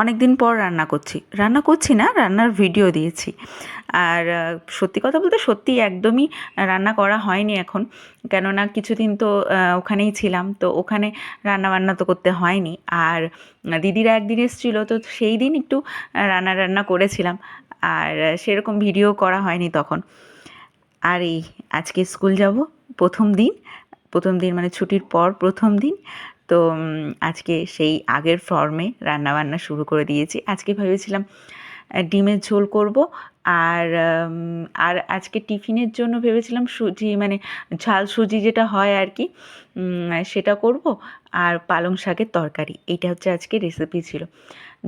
অনেক দিন পর রান্না করছি। রান্না করছি না, রান্নার ভিডিও দিয়েছি। আর সত্যি কথা বলতে সত্যি একদমই রান্না করা হয়নি এখন। কেননা কিছুদিন তো ওখানেই ছিলাম, তো ওখানে রান্না বান্না তো করতে হয়নি। আর দিদিরা একদিন এসেছিল, তো সেই দিন একটু রান্না রান্না করেছিলাম। আর সেরকম ভিডিও করা হয়নি তখন। আর এই, আজকে স্কুল যাব, প্রথম দিন প্রথম দিন মানে ছুটির পর প্রথম দিন। তো আজকে সেই আগের ফর্মে রান্নাবান্না শুরু করে দিয়েছি। আজকে ভেবেছিলাম ডিমের ঝোল করব আর আর আজকে টিফিনের জন্য ভেবেছিলাম সুজি মানে ঝাল সুজি যেটা হয় আর কি সেটা করব আর পালং শাকের তরকারি। এইটা হচ্ছে আজকে রেসিপি ছিল।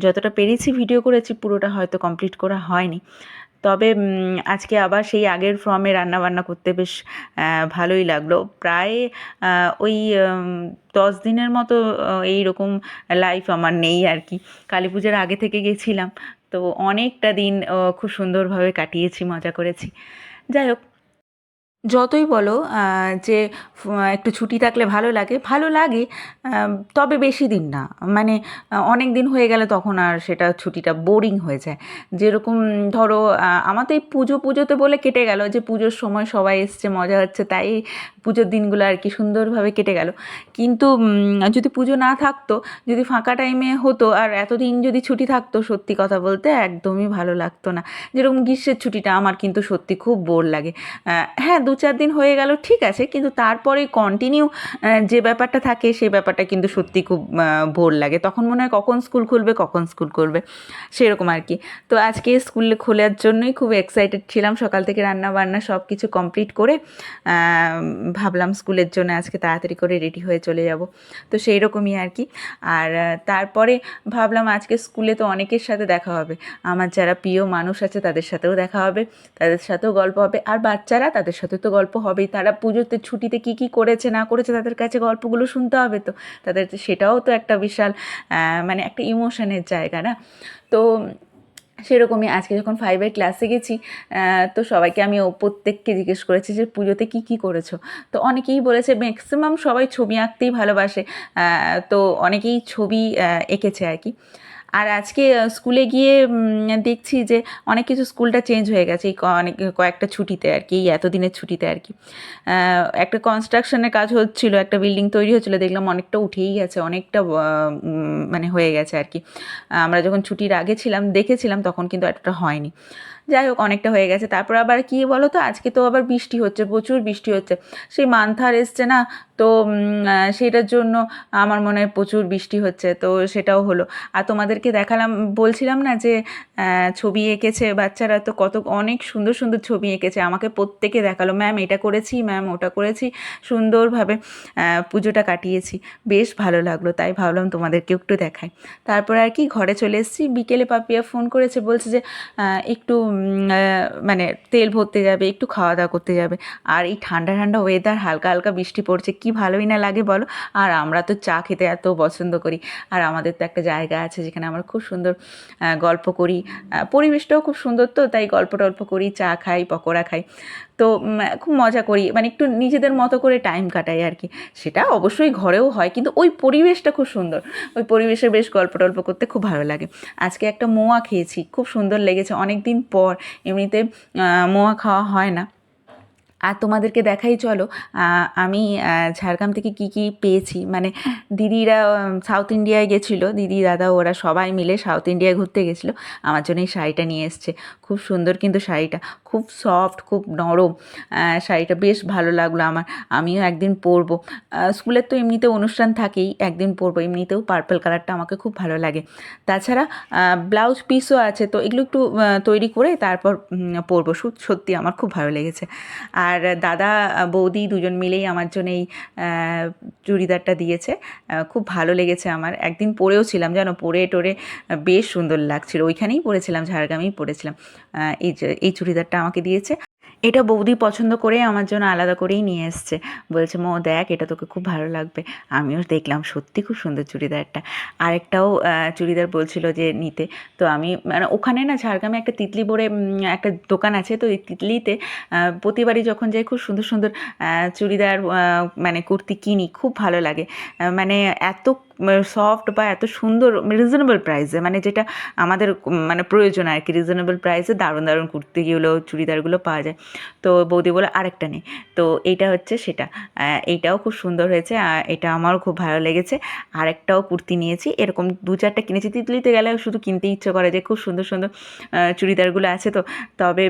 যতটা পেরেছি ভিডিও করেছি, পুরোটা হয়তো কমপ্লিট করা হয়নি। তবে আজকে আবার সেই আগের ফর্মে রান্নাবান্না করতে বেশ ভালোই লাগল। প্রায় ওই দশ দিনের মতো এই এইরকম লাইফ আমার নেই আর কি। কালী পুজোর আগে থেকে গেছিলাম, তো অনেকটা দিন খুব সুন্দরভাবে কাটিয়েছি, মজা করেছি। যাই হোক যতই বলো যে একটু ছুটি থাকলে ভালো লাগে ভালো লাগে তবে বেশি দিন না। মানে অনেক দিন হয়ে গেলে তখন আর সেটা ছুটিটা বোরিং হয়ে যায়। যেরকম ধরো আমার তো এই পুজো, পুজোতে বলে কেটে গেল যে, পুজোর সময় সবাই এসছে, মজা হচ্ছে, তাই পুজোর দিনগুলো আর কি সুন্দরভাবে কেটে গেল। কিন্তু যদি পুজো না থাকতো, যদি ফাঁকা টাইমে হতো, আর এতদিন যদি ছুটি থাকতো, সত্যি কথা বলতে একদমই ভালো লাগতো না। যেরকম গ্রীষ্মের ছুটিটা, আমার কিন্তু সত্যি খুব বোর লাগে। হ্যাঁ দু চার দিন হয়ে গেল, ঠিক আছে, কিন্তু তারপরে কন্টিনিউ যে ব্যাপারটা থাকে সেই ব্যাপারটা কিন্তু সত্যি খুব ভোর লাগে। তখন মনে হয় কখন স্কুল খুলবে, কখন স্কুল করবে, সেরকম আর কি। তো আজকে স্কুল খোলার জন্যই খুব এক্সাইটেড ছিলাম। সকাল থেকে রান্না বান্না সব কিছু কমপ্লিট করে ভাবলাম স্কুলের জন্য আজকে তাড়াতাড়ি করে রেডি হয়ে চলে যাব। তো সেই রকমই আর কি। আর তারপরে ভাবলাম আজকে স্কুলে তো অনেকের সাথে দেখা হবে। আমার যারা প্রিয় মানুষ আছে তাদের সাথেও দেখা হবে, তাদের সাথেও গল্প হবে। আর বাচ্চারা তাদের সাথে তো গল্প হবেই। তারা পুজোতে ছুটিতে কী কী করেছে, না করেছে তাদের কাছে গল্পগুলো শুনতে হবে তো। তাদের সেটাও তো একটা বিশাল মানে একটা ইমোশনের জায়গা না? তো সেরকমই আজকে যখন ফাইভের ক্লাসে গেছি তো সবাইকে আমি প্রত্যেককে জিজ্ঞেস করেছি যে পুজোতে কী কী করেছ? তো অনেকেই বলেছে ম্যাক্সিমাম সবাই ছবি আঁকতেই ভালোবাসে। তো অনেকেই ছবি এঁকেছে আর কি। আর আজকে স্কুলে গিয়ে দেখছি যে অনেক কিছু স্কুলটা চেঞ্জ হয়ে গেছে। এই অনেক কয়েকটা ছুটিতে আর কি, এই এতদিনের ছুটিতে আর কি। একটা কনস্ট্রাকশনের কাজ হচ্ছিল, একটা বিল্ডিং তৈরি হচ্ছিল, দেখলাম অনেকটা উঠেই গেছে, অনেকটা মানে হয়ে গেছে আর কি। আমরা যখন ছুটির আগে ছিলাম, দেখেছিলাম, তখন কিন্তু এতটা হয়নি। যাই হোক, অনেকটা হয়ে গেছে। তারপর আবার কী বলো তো আজকে তো আবার বৃষ্টি হচ্ছে, প্রচুর বৃষ্টি হচ্ছে। সেই মান্থার এসছে না? তো সেটার জন্য আমার মনে হয় প্রচুর বৃষ্টি হচ্ছে, তো সেটাও হলো। আর তোমাদেরকে দেখালাম, বলছিলাম না যে ছবি এঁকেছে বাচ্চারা, তো কত, অনেক সুন্দর সুন্দর ছবি এঁকেছে। আমাকে প্রত্যেকে দেখাল, ম্যাম, এটা করেছি, ম্যাম, ওটা করেছি। সুন্দরভাবে পুজোটা কাটিয়েছি। বেশ ভালো লাগল, তাই ভাবলাম তোমাদেরকে একটু দেখাই। তারপর আর কি, ঘরে চলে এসেছি। বিকেলে পাপিয়া ফোন করেছে, বলছে যে একটু মানে তেল ভরতে যাবে, একটু খাওয়া দাওয়া করতে যাবে। আর এই ঠান্ডা ঠান্ডা ওয়েদার হালকা হালকা বৃষ্টি পড়ছে, কি ভালোই না লাগে বলো? আর আমরা তো চা খেতে এত পছন্দ করি। আর আমাদের তো একটা জায়গা আছে যেখানে আমরা খুব সুন্দর গল্প করি। পরিবেশটাও খুব সুন্দর তো, তাই গল্প টল্প করি, চা খাই, পকোড়া খাই। তো খুব মজা করি। মানে একটু নিজেদের মতো করে টাইম কাটাই আর কি। সেটা অবশ্যই ঘরেও হয়, কিন্তু ওই পরিবেশটা খুব সুন্দর। ওই পরিবেশে বেশ গল্প টল্প করতে খুব ভালো লাগে। আজকে একটা মোয়া খেয়েছি, খুব সুন্দর লেগেছে অনেক দিন পর। এমনিতে মোয়া খাওয়া হয় না। আর তোমাদেরকে দেখাই, চলো আমি ঝাড়গ্রাম থেকে কি কি পেয়েছি। মানে দিদিরা সাউথ ইন্ডিয়ায় গেছিল। দিদি, দাদা, ওরা সবাই মিলে সাউথ ইন্ডিয়ায় ঘুরতে গেছিল। আমার জন্য এই শাড়িটা নিয়ে এসছে। খুব সুন্দর কিন্তু শাড়িটা। খুব সফট খুব নরম শাড়িটা বেশ ভালো লাগল আমার। আমিও একদিন পরবো। স্কুলের তো এমনিতে অনুষ্ঠান থাকেই, একদিন পরবো। এমনিতেও পার্পল কালারটা আমাকে খুব ভালো লাগে। তাছাড়া ব্লাউজ পিসও আছে, তো এগুলো একটু তৈরি করে তারপর পরবো। সত্যি আমার খুব ভালো লেগেছে। আর দাদা, বৌদি দুজন মিলেই আমার জন্য এই চুড়িদারটা দিয়েছে। খুব ভালো লেগেছে আমার। একদিন পরেও ছিলাম জানো পরে টোরে বেশ সুন্দর লাগছিল। ওইখানেই পরেছিলাম, ঝাড়গ্রামেই পরেছিলাম। এই এই চুড়িদারটা আমাকে দিয়েছে। এটা বৌদি পছন্দ করে আমার জন্য আলাদা করেই নিয়ে এসছে। বলছে, মো, দেখ, এটা তোকে খুব ভালো লাগবে। আমিও দেখলাম, সত্যি খুব সুন্দর চুড়িদারটা। আরেকটাও চুড়িদার বলছিল যে নিতে। তো আমি মানে ওখানে না ঝাড়গ্রামে একটা তিতলি বলে একটা দোকান আছে, তো এই তিতলিতে প্রতিবারই যখন যাই, খুব সুন্দর সুন্দর চুড়িদার মানে কুর্তি কিনি, খুব ভালো লাগে। মানে এত সফট বা এত সুন্দর রিজনেবল প্রাইসে মানে যেটা আমাদের মানে প্রয়োজন আর কি রিজনেবল প্রাইসে দারুণ দারুণ কুর্তিগুলো চুড়িদারগুলো পাওয়া যায়। তো বৌদি বলে আরেকটা নেই তো এইটা হচ্ছে সেটা। এইটাও খুব সুন্দর হয়েছে। এটা আমারও খুব ভালো লেগেছে। আরেকটাও কুর্তি নিয়েছি। এরকম দু চারটা কিনেছি। তিতলিতে গেলে শুধু কিনতে ইচ্ছে করে যে খুব সুন্দর সুন্দর চুড়িদারগুলো আছে তো। তবে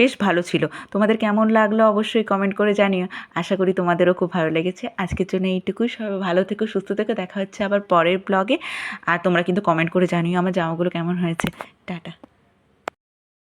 বেশ ভালো ছিল। তোমাদের কেমন লাগল অবশ্যই কমেন্ট করে জানিও। আশা করি তোমাদেরও খুব ভালো লেগেছে। আজকের জন্য এইটুকুই। সবাই ভালো থেকো, সুস্থ থেকো। দেখা হচ্ছে আবার পরের ব্লগে আর তোমরা কিন্তু কমেন্ট করে জানিও আমার জামাগুলো কেমন হয়েছে। টাটা।